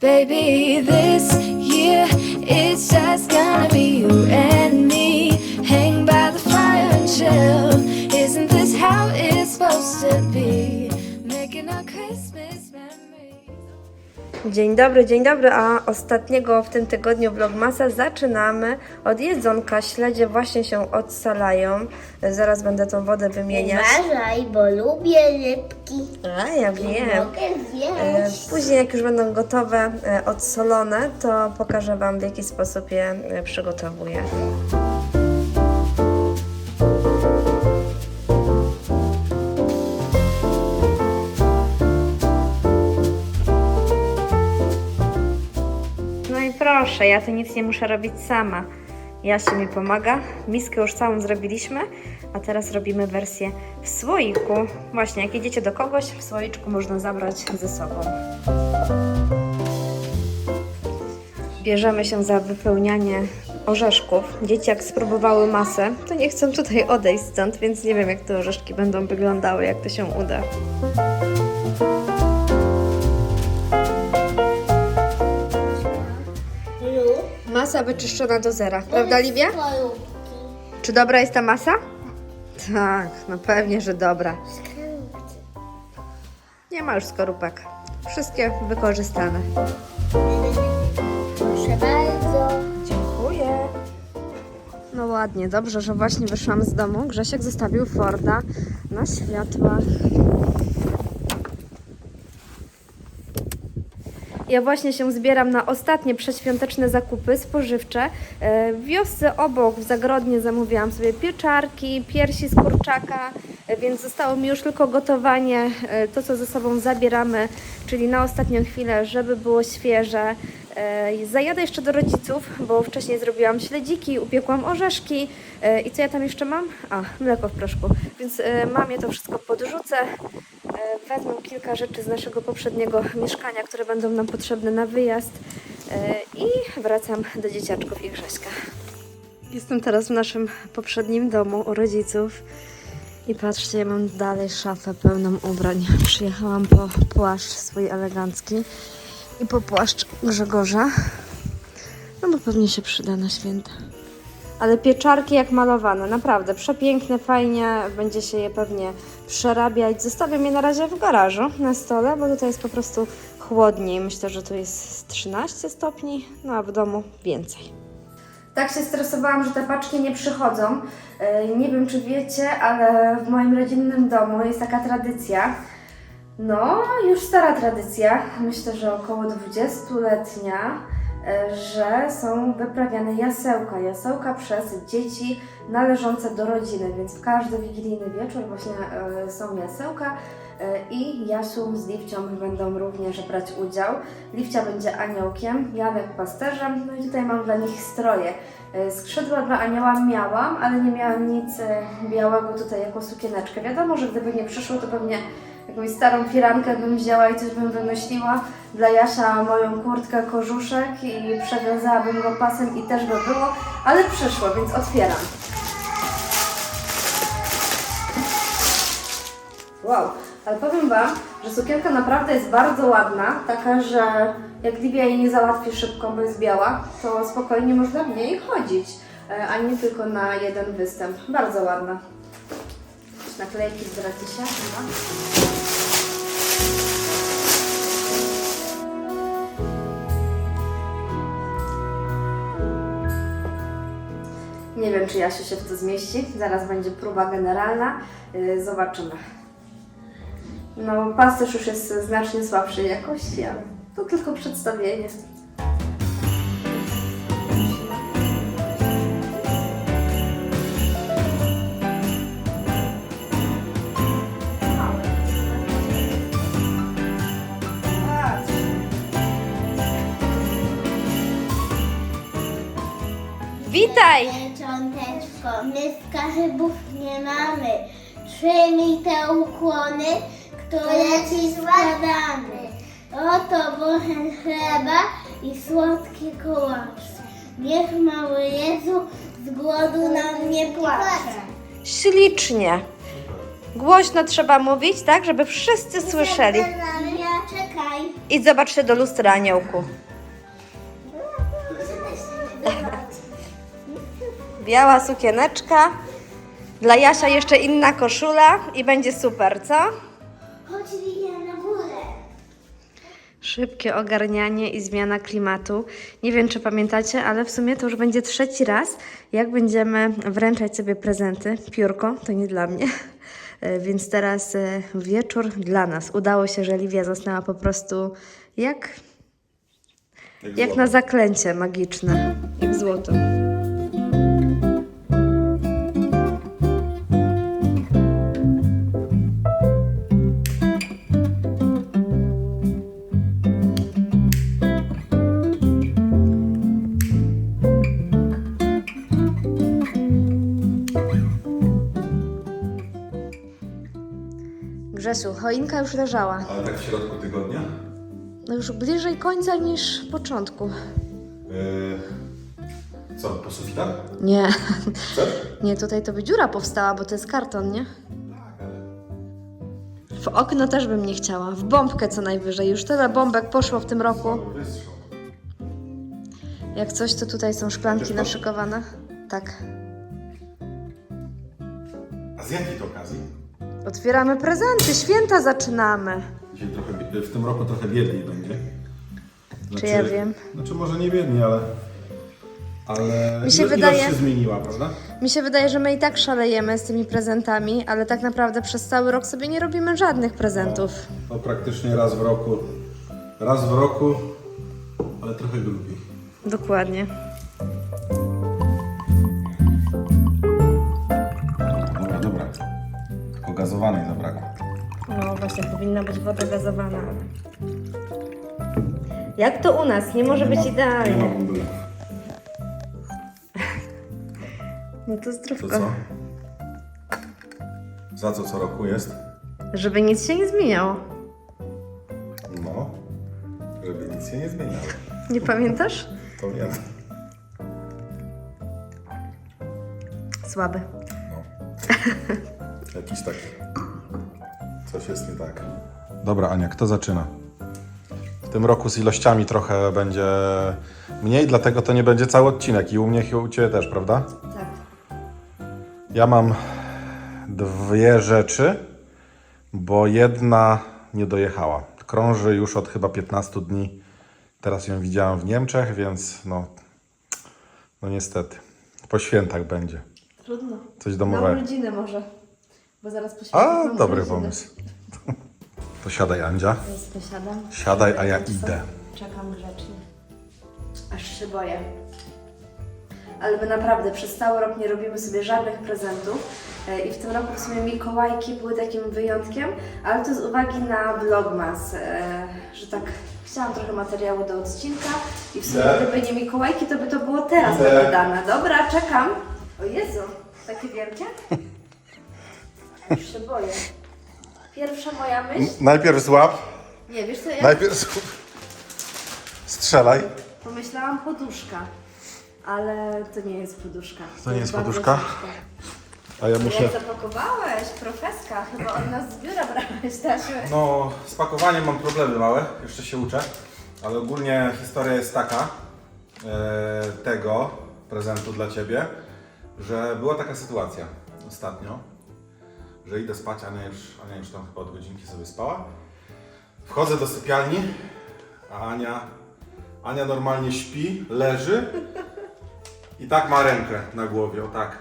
Baby, this year it's just gonna be you and me. Hang by the fire and chill. Isn't this how it's supposed to be? Making our Christmas. Dzień dobry, dzień dobry, a ostatniego w tym tygodniu vlogmasa zaczynamy od jedzonka. Śledzie właśnie się odsalają. Zaraz będę tą wodę wymieniać. Uważaj, bo lubię rybki. A, ja wiem. Mogę E, zjeść. Później jak już będą gotowe, e, odsolone, to pokażę Wam w jaki sposób je e, przygotowuję. Ja tu nic nie muszę robić sama. Jasia mi pomaga. Miskę już całą zrobiliśmy, a teraz robimy wersję w słoiku. Właśnie, jak jedziecie do kogoś, w słoiczku można zabrać ze sobą. Bierzemy się za wypełnianie orzeszków. Dzieci jak spróbowały masę, to nie chcą tutaj odejść stąd, więc nie wiem jak te orzeszki będą wyglądały, jak to się uda. Masa wyczyszczona do zera, prawda Livia? Czy dobra jest ta masa? Tak, no pewnie, że dobra. Nie ma już skorupek. Wszystkie wykorzystane. Proszę bardzo. Dziękuję. No ładnie, dobrze, że właśnie wyszłam z domu. Grzesiek zostawił Forda na światłach. Ja właśnie się zbieram na ostatnie przedświąteczne zakupy spożywcze. E, W wiosce obok, w Zagrodnie zamówiłam sobie pieczarki, piersi z kurczaka, e, więc zostało mi już tylko gotowanie, e, to co ze sobą zabieramy, czyli na ostatnią chwilę, żeby było świeże. Zajadę jeszcze do rodziców, bo wcześniej zrobiłam śledziki, upiekłam orzeszki i co ja tam jeszcze mam? A, mleko w proszku. Więc mamie to wszystko podrzucę. E, Wezmę kilka rzeczy z naszego poprzedniego mieszkania, które będą nam potrzebne na wyjazd e, i wracam do dzieciaczków i Grześka. Jestem teraz w naszym poprzednim domu u rodziców i patrzcie, ja mam dalej szafę pełną ubrań. Przyjechałam po płaszcz swój elegancki i po płaszcz Grzegorza, no bo pewnie się przyda na święta. Ale pieczarki jak malowane, naprawdę przepiękne, fajnie, będzie się je pewnie przerabiać. Zostawiam je na razie w garażu na stole, bo tutaj jest po prostu chłodniej. Myślę, że tu jest 13 stopni, no a w domu więcej. Tak się stresowałam, że te paczki nie przychodzą. E, Nie wiem, czy wiecie, ale w moim rodzinnym domu jest taka tradycja. No, już stara tradycja, myślę, że około 20-letnia, e, że są wyprawiane jasełka. Jasełka przez dzieci należące do rodziny, więc w każdy wigilijny wieczór właśnie e, są jasełka e, i Jasiu z Liwcią będą również brać udział. Liwcia będzie aniołkiem, Janek pasterzem, no i tutaj mam dla nich stroje. E, Skrzydła dla anioła miałam, ale nie miałam nic e, białego tutaj jako sukieneczkę. Wiadomo, że gdyby nie przyszło, to pewnie jakąś starą firankę bym wzięła i coś bym wymyśliła. Dla Jasia moją kurtkę, kożuszek i przewiązałabym go pasem i też by było, ale przyszło, więc otwieram. Wow, ale powiem Wam, że sukienka naprawdę jest bardzo ładna, taka, że jak Livia jej nie załatwi szybko, bo jest biała, to spokojnie można w niej chodzić, e, a nie tylko na jeden występ. Bardzo ładna. Naklejki z Bratysia chyba. Nie wiem, czy Jasiu się w to zmieści. Zaraz będzie próba generalna. Yy, Zobaczymy. No, pasterz już jest znacznie słabszej jakości, ale to tylko przedstawienie. Witaj! Skarbów nie mamy. Przyjmij te ukłony, które ci składamy. Oto bochen chleba i słodkie kołacze. Niech mały Jezu z głodu nam nie płacze. Ślicznie. Głośno trzeba mówić, tak, żeby wszyscy słyszeli. Ja czekaj. Idź zobacz się do lustra, aniołku. Biała sukieneczka. Dla Jasia jeszcze inna koszula i będzie super, co? Chodź Lilia na górę. Szybkie ogarnianie i zmiana klimatu. Nie wiem, czy pamiętacie, ale w sumie to już będzie trzeci raz, jak będziemy wręczać sobie prezenty. Piórko to nie dla mnie. E, Więc teraz e, wieczór dla nas. Udało się, że Liwia zasnęła po prostu jak, jak na zaklęcie magiczne, jak złoto. Choinka już leżała. Ale tak w środku tygodnia? No już bliżej końca niż początku. Yy, co, po sufitach? Nie, Chcesz? nie, tutaj to by dziura powstała, bo to jest karton, nie? Tak, ale... W okno też bym nie chciała. W bombkę co najwyżej. Już tyle bombek poszło w tym roku. Wystrzał. Jak coś, to tutaj są szklanki naszykowane. Tak. A z jakiej to okazji? Otwieramy prezenty, święta zaczynamy. Dzisiaj trochę, w tym roku trochę biedniej będzie. Znaczy, ja wiem? Znaczy może nie biedniej, ale... Ale Mi się ilo- wydaje- ilość się zmieniła, prawda? Mi się wydaje, że my i tak szalejemy z tymi prezentami, ale tak naprawdę przez cały rok sobie nie robimy żadnych prezentów. No praktycznie raz w roku. Raz w roku, ale trochę lubię. Dokładnie. Gazowanej zabrakło. No właśnie, powinna być woda gazowana. Jak to u nas? Nie może być Nie ma idealnie. bąbelków. No to To zdrówko. co? Za co co roku jest? Żeby nic się nie zmieniało. No, żeby nic się nie zmieniało. Nie pamiętasz? To wiem. Słaby. No. Jakiś taki. Coś jest nie tak. Dobra, Ania, kto zaczyna? W tym roku z ilościami trochę będzie mniej, dlatego to nie będzie cały odcinek. I u mnie, i u Ciebie też, prawda? Tak. Ja mam dwie rzeczy, bo jedna nie dojechała. Krąży już od chyba 15 dni. Teraz ją widziałam w Niemczech, więc no, no niestety. Po świętach będzie. Trudno. Coś Na domowego. urodziny może. Bo zaraz po świętach A, dobry pomysł. To siadaj, Andzia. Więc posiadam. Siadaj, a ja idę. Czekam grzecznie. Aż się boję. Ale my naprawdę przez cały rok nie robimy sobie żadnych prezentów. E, I w tym roku w sumie Mikołajki były takim wyjątkiem, ale to z uwagi na Vlogmas, e, że tak chciałam trochę materiału do odcinka i w sumie gdyby nie Mikołajki, to by to było teraz Idę. wydane. Dobra, czekam. O Jezu, takie wielkie? Już się boję. Pierwsza moja myśl. Najpierw złap, Nie, wiesz co, ja najpierw złap. Strzelaj. Pomyślałam poduszka, ale to nie jest poduszka. To nie jest bardzo poduszka? A ja Jak zapakowałeś, profeska, chyba od nas z biura brałeś. No, z pakowaniem mam problemy małe, jeszcze się uczę, ale ogólnie historia jest taka e, tego prezentu dla Ciebie, że była taka sytuacja ostatnio, że idę spać, Ania już, Ania już tam chyba od godzinki sobie spała. Wchodzę do sypialni, a Ania, Ania normalnie śpi, leży i tak ma rękę na głowie, o tak.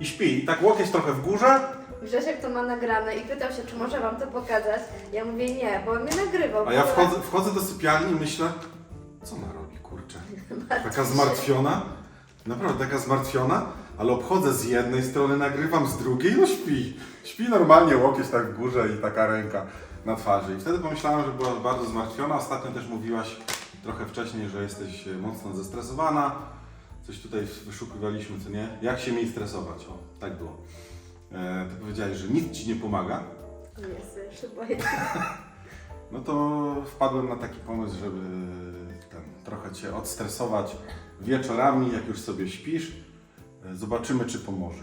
I śpi, i tak łokieć trochę w górze, Grzesiek to ma nagrane i pytał się, czy może wam to pokazać. Ja mówię nie, bo on mnie nagrywał. A ja Bo- wchodzę, wchodzę do sypialni i myślę, co ona robi, kurczę. Taka zmartwiona, naprawdę taka zmartwiona, ale obchodzę z jednej strony, nagrywam z drugiej, no śpi. Śpi normalnie, łokieć tak w górze i taka ręka na twarzy. I wtedy pomyślałem, że była bardzo zmartwiona. Ostatnio też mówiłaś trochę wcześniej, że jesteś e, mocno zestresowana. Coś tutaj wyszukiwaliśmy, co nie? Jak się mniej stresować? O, tak było. E, ty powiedziałeś, że nic ci nie pomaga. Ja się boję. No to wpadłem na taki pomysł, żeby ten, trochę Cię odstresować wieczorami, jak już sobie śpisz. Zobaczymy, czy pomoże.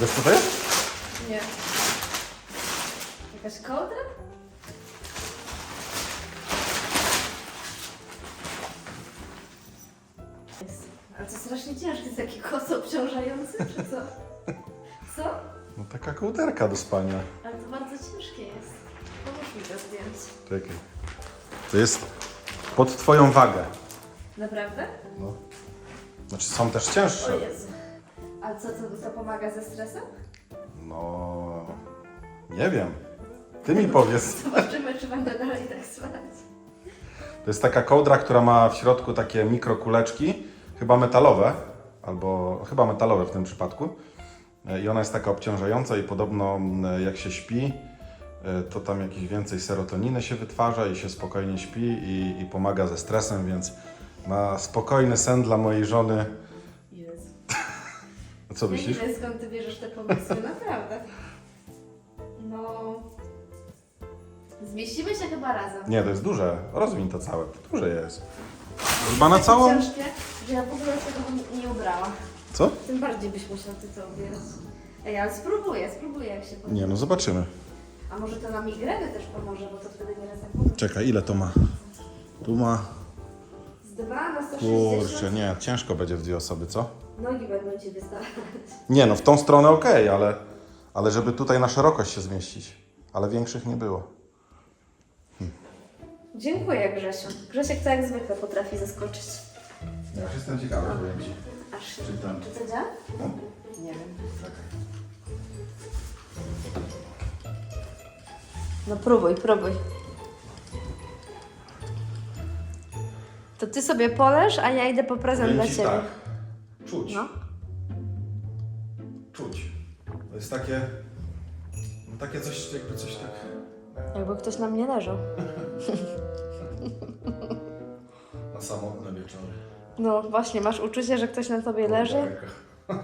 Wiesz co to jest? Nie. Jakaś kołdra? Jest. Ale to strasznie ciężki, jest taki kos obciążający, czy co? Co? No taka kołderka do spania. Ale to bardzo ciężkie jest. Pomóż mi to zdjąć. Czekaj. To jest pod twoją wagę. Naprawdę? No. Znaczy są też cięższe. O Jezu. A co, to, to pomaga ze stresem? No... Nie wiem. Ty mi powiedz. Zobaczymy, czy będę dalej tak spać. To jest taka kołdra, która ma w środku takie mikrokuleczki, chyba metalowe, albo chyba metalowe w tym przypadku. E, I ona jest taka obciążająca i podobno m, jak się śpi, e, to tam jakieś więcej serotoniny się wytwarza i się spokojnie śpi i, i pomaga ze stresem, więc na spokojny sen dla mojej żony. Jezu. Co Ja myślisz? nie wiem, skąd ty bierzesz te pomysły, naprawdę. No... Zmieścimy się chyba razem. Nie, to jest duże. Rozwiń to całe. Duże jest. Chyba na całą. Ciężkie, że ja w ogóle tego nie ubrała. Co? Tym bardziej byś musiał ty to ubierać. Ej, ale spróbuję, spróbuję jak się podoba. Nie, no zobaczymy. A może to na migreny też pomoże, bo to wtedy nie rezygnuję. Czekaj, ile to ma? Tu ma. Z 2 na 160 Kurczę, nie, ciężko będzie w dwie osoby, co? nogi będą ci wystawać. Nie, no w tą stronę okej, ale, ale żeby tutaj na szerokość się zmieścić. Ale większych nie było. Dziękuję Grzesiu. Grzesiek to jak zwykle potrafi zaskoczyć. Ja już jestem ciekawy, powiem Ci. Aż się... Czy ten- Czy to działa? No. Nie wiem. No próbuj, próbuj. To ty sobie poleż, a ja idę po prezent dla Ci ciebie. tak. Czuć. No. Czuć. To jest takie... No takie coś, jakby coś tak... Jakby ktoś na mnie leżał. Na samotne wieczory. No właśnie, masz uczucie, że ktoś na tobie leży?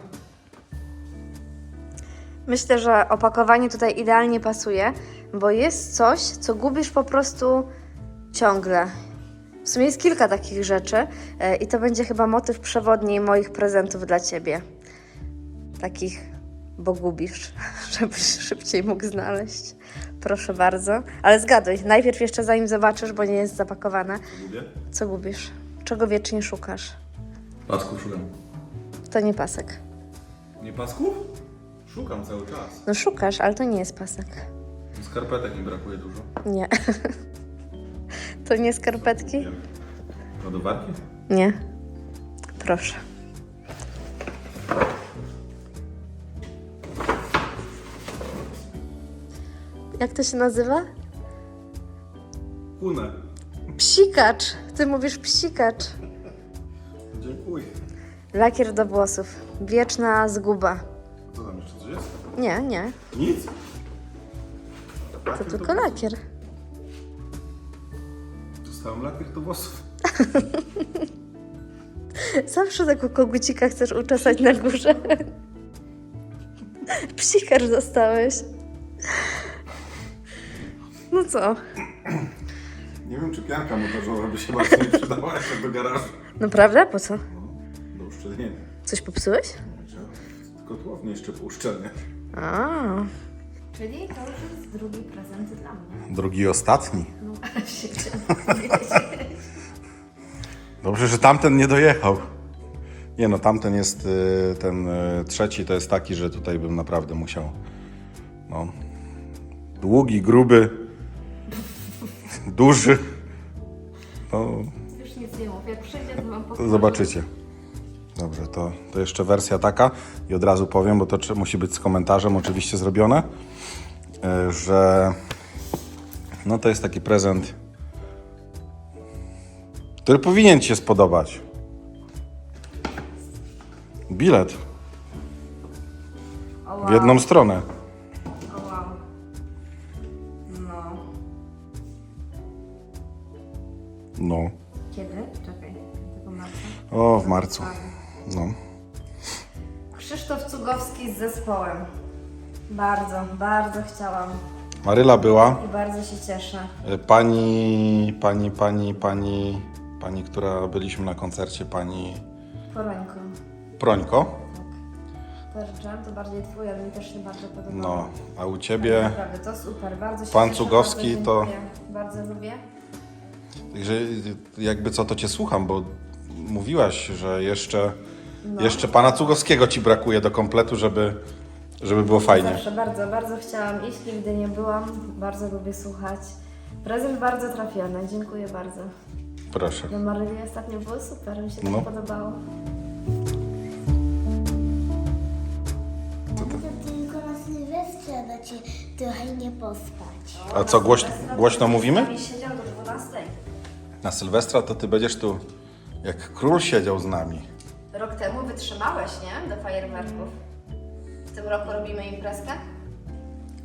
Myślę, że opakowanie tutaj idealnie pasuje, bo jest coś, co gubisz po prostu ciągle. W sumie jest kilka takich rzeczy e, i to będzie chyba motyw przewodni moich prezentów dla ciebie. Takich, bo gubisz, żebyś szybciej mógł znaleźć. Proszę bardzo. Ale zgaduj, najpierw jeszcze zanim zobaczysz, bo nie jest zapakowane, co gubisz? Czego wiecznie szukasz? Pasków szukam. To nie pasek. Nie pasków? Szukam cały czas. No szukasz, ale to nie jest pasek. Skarpetek mi brakuje dużo. Nie. To nie skarpetki? Ładowarki? Nie. Proszę. Jak to się nazywa? Kunę. Psikacz. Ty mówisz psikacz. Dziękuję. Lakier do włosów. Wieczna zguba. Co tam jeszcze coś jest? Nie, nie. Nic? To tylko lakier. Dostałem lakier do włosów. Zawsze tego kogucika chcesz uczesać na górze. Psikacz dostałeś. No co? Nie wiem, czy pianka montażowa by się bardzo mi przydała jeszcze do garażu. Naprawdę? Po co? Do uszczelnienia. Coś popsułeś? Kotłownie jeszcze pouszczelniać. A. Czyli to już jest drugi prezent dla mnie. Drugi i ostatni. No, się Dobrze, że tamten nie dojechał. Nie no, tamten jest, y, ten y, trzeci to jest taki, że tutaj bym naprawdę musiał, no, długi, gruby, duży. No, Już nic nie mów. Jak przyjdzie, to wam to zobaczycie. Dobrze, to, to jeszcze wersja taka i od razu powiem, bo to trze- musi być z komentarzem oczywiście zrobione, że no to jest taki prezent, który powinien Ci się spodobać. Bilet w jedną stronę. No. No. Kiedy? Czekaj. Tego marca. O, w marcu. No. Krzysztof Cugowski z zespołem. Bardzo, bardzo chciałam Maryla była. i bardzo się cieszę. Y, Pani, pani, pani, pani, pani, która byliśmy na koncercie, pani Porońko. Prońko. super dżem, to bardziej twój, ale mi też się bardzo podoba. No, a u ciebie... Naprawdę, to super, bardzo się Pan cieszę, Cugowski bardzo to- dziękuję. Bardzo lubię. Także jakby co, to cię słucham, bo mówiłaś, że jeszcze, jeszcze pana Cugowskiego ci brakuje do kompletu, żeby, żeby było fajnie. Zawsze bardzo, bardzo chciałam iść, nigdy nie byłam. Bardzo lubię słuchać. Prezent bardzo trafiony, dziękuję bardzo. Proszę. Do Maryli ostatnio było super, mi się No. tak podobało. To tylko na Sylwestrze da cię trochę nie pospać. A co, głoś, głośno mówimy? Siedział do 12. Na Sylwestra to ty będziesz tu jak król siedział z nami. Rok temu wytrzymałeś, nie? Do fajerwerków. W tym roku robimy imprezkę?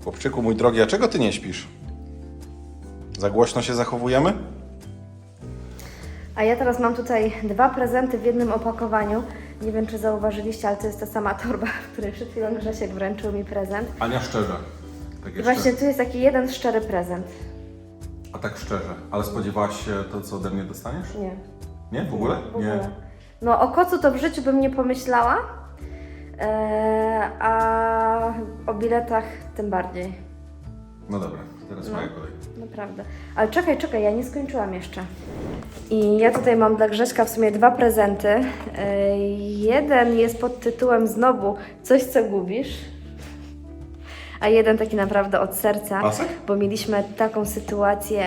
Chłopczyku mój drogi, a czego ty nie śpisz? Za głośno się zachowujemy? A ja teraz mam tutaj dwa prezenty w jednym opakowaniu. Nie wiem, czy zauważyliście, ale to jest ta sama torba, w której przed chwilą Grzesiek wręczył mi prezent. Ania szczerze. Tak I właśnie tu jest taki jeden szczery prezent. A tak szczerze. Ale spodziewałaś się to, co ode mnie dostaniesz? Nie. Nie? W ogóle? W ogóle. No o kocu to w życiu bym nie pomyślała, a o biletach tym bardziej. No dobra, teraz No. moja kolej. Naprawdę. Ale czekaj, czekaj, ja nie skończyłam jeszcze. I ja tutaj mam dla Grześka w sumie dwa prezenty. Eee, jeden jest pod tytułem znowu Coś, co gubisz. A jeden taki naprawdę od serca, Pasek? bo mieliśmy taką sytuację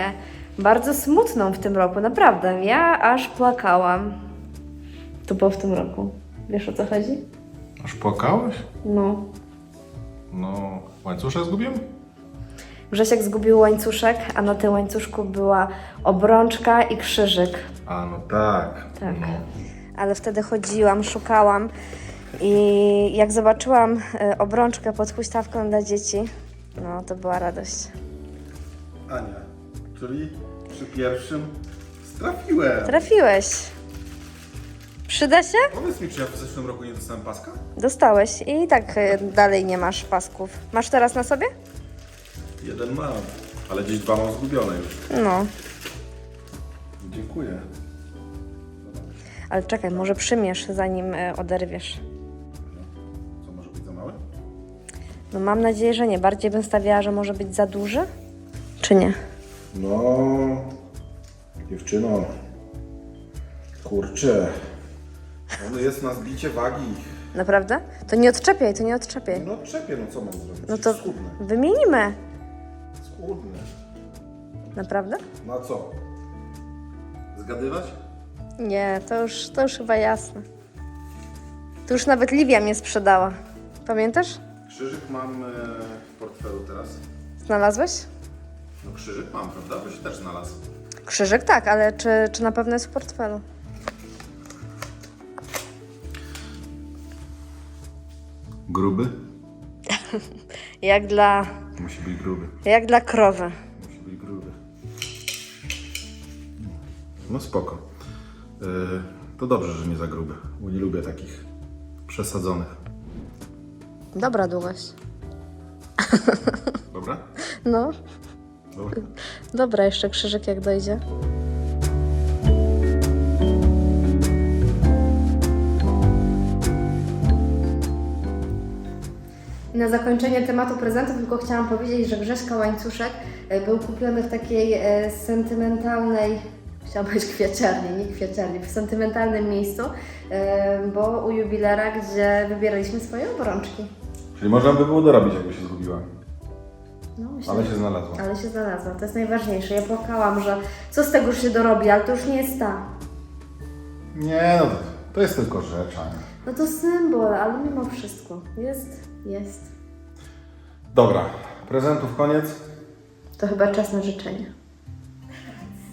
bardzo smutną w tym roku, naprawdę. Ja aż płakałam. To było w tym roku. Wiesz o co chodzi? Aż płakałeś? No. No, łańcusze zgubiłem? Grzesiek zgubił łańcuszek, a na tym łańcuszku była obrączka i krzyżyk. A, no tak. Tak. No. Ale wtedy chodziłam, szukałam i jak zobaczyłam e, obrączkę pod huśtawką dla dzieci, no to była radość. Ania, czyli przy pierwszym strafiłem. Trafiłeś. Przyda się? Powiedz mi, czy ja w zeszłym roku nie dostałem paska? Dostałeś i tak e, dalej nie masz pasków. Masz teraz na sobie? Jeden mam, ale gdzieś dwa mam zgubione już. No, Dziękuję. ale czekaj, może przymierz zanim e, oderwiesz. Co może być za małe? No mam nadzieję, że nie. Bardziej bym stawiała, że może być za duży? Czy nie? No, dziewczyno, kurczę, on jest na zbicie wagi. Naprawdę? To nie odczepiaj, to nie odczepiaj. No czepię, no co mam zrobić? No to Schudnę, wymienimy. schudnę. Naprawdę? Na co? Zgadywać? Nie, to już, to już chyba jasne. Tu już nawet Livia mnie sprzedała. Pamiętasz? Krzyżyk mam e, w portfelu teraz. Znalazłeś? No krzyżyk mam, prawda? Bo się też znalazł. Krzyżyk tak, ale czy, czy na pewno jest w portfelu? Gruby? Jak dla, Musi być gruby. jak dla krowy. Musi być gruby. No spoko. E, to dobrze, że nie za gruby, bo nie lubię takich przesadzonych. Dobra długość. Dobra? No, Dobra. dobra, jeszcze krzyżyk jak dojdzie. Na zakończenie tematu prezentów tylko chciałam powiedzieć, że Grześka łańcuszek e, był kupiony w takiej e, sentymentalnej, chciałam powiedzieć kwiaciarni, nie kwiaciarni, w sentymentalnym miejscu, e, bo u jubilera, gdzie wybieraliśmy swoje obrączki. Czyli można by było dorobić, jakby się zgubiła. No, myślę, Ale się znalazła. Ale się znalazła, to jest najważniejsze. Ja płakałam, że co z tego, że się dorobi, ale to już nie jest ta. Nie, no to, to jest tylko rzecz, Ania. No to symbol, ale mimo wszystko. Jest, jest. Dobra, prezentów koniec. To chyba czas na życzenie.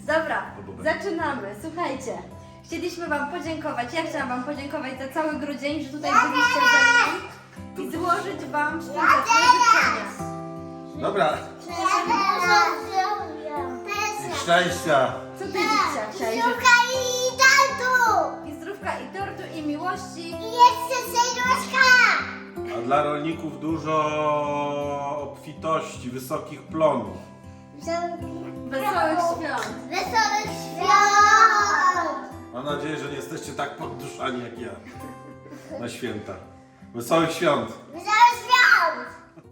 Dobra, zaczynamy. Słuchajcie, chcieliśmy Wam podziękować. Ja chciałam Wam podziękować za cały grudzień, że tutaj byliście ze mną i złożyć Wam świąteczne życzenia. Dobra, Zdrowia. szczęścia. Co Ty, Licia, chciałaś życzyć? Zdrówka i tatu! I zdrówka, i tortu, i miłości. I jeszcze serduszka! Dla rolników dużo obfitości, wysokich plonów. Wesołych świąt. Wesołych świąt! Mam nadzieję, że nie jesteście tak podduszani jak ja na święta. Wesołych świąt! Wesołych